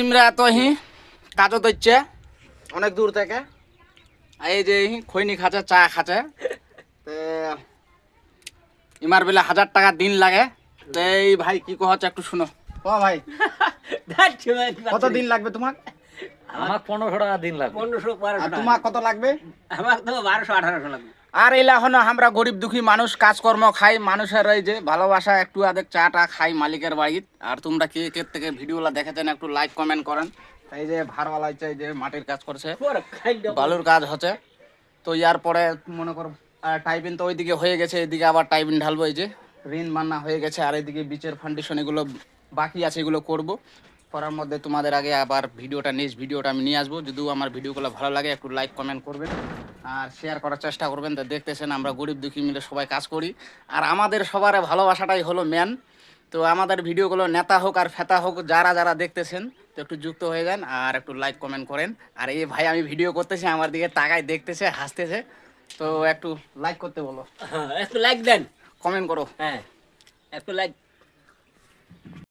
ইমরা তো হি কাজও দিচ্ছে অনেক দূর থেকে। এই যে হি খৈনি খাচ্ছে চা খাচ্ছে তে ইমার বেলা হাজার টাকা দিন লাগে। তো এই ভাই কি কহচ্ছে একটু শুনো। ও ভাই? কত দিন লাগবে তোমার আমার পনেরোশো টাকা দিন লাগবে। পনেরোশো আর তোমার কত লাগবে? আমার তো বারোশো আঠারোশো লাগবে। আর এলা হলো আমরা গরিব দুঃখী মানুষ, কাজকর্ম খাই, মানুষের এই যে ভালোবাসা, একটু আদেক চাটা খাই মালিকের বাড়িত। আর তোমরা কে কে থেকে ভিডিওগুলো দেখেছেন একটু লাইক কমেন্ট করেন। এই যে ভারওয়ালা এই যে মাটির কাজ করছে, বালুর কাজ হচ্ছে। তো ইয়ার পরে মনে করো টাইপিন তো ওইদিকে হয়ে গেছে, এদিকে আবার টাইপিন ঢালবো এই যে। ঋণ মান্না হয়ে গেছে, আর এইদিকে বিচের ফাউন্ডেশন এগুলো বাকি আছে, এগুলো করব। করার মধ্যে তোমাদের আগে আবার ভিডিওটা নেক্সট ভিডিওটা আমি নিয়ে আসব। যদিও আমার ভিডিওগুলো ভালো লাগে একটু লাইক কমেন্ট করবেন আর শেয়ার করার চেষ্টা করবেন। তো দেখতেছেন আমরা গরিব দুঃখী মিলে সবাই কাজ করি। আর আমাদের সবার ভালোবাসাটাই হলো ম্যান তো আমাদের ভিডিওগুলো নেতা হোক আর ফেতা হোক যারা যারা দেখতেছেন তো একটু যুক্ত হয়ে যান আর একটু লাইক কমেন্ট করেন। আর এই ভাই আমি ভিডিও করতেছি আমার দিকে তাকায় দেখতেছে হাসতেছে। তো একটু লাইক করতে বলো। একটু লাইক দেন। কমেন্ট করো। হ্যাঁ একটু লাইক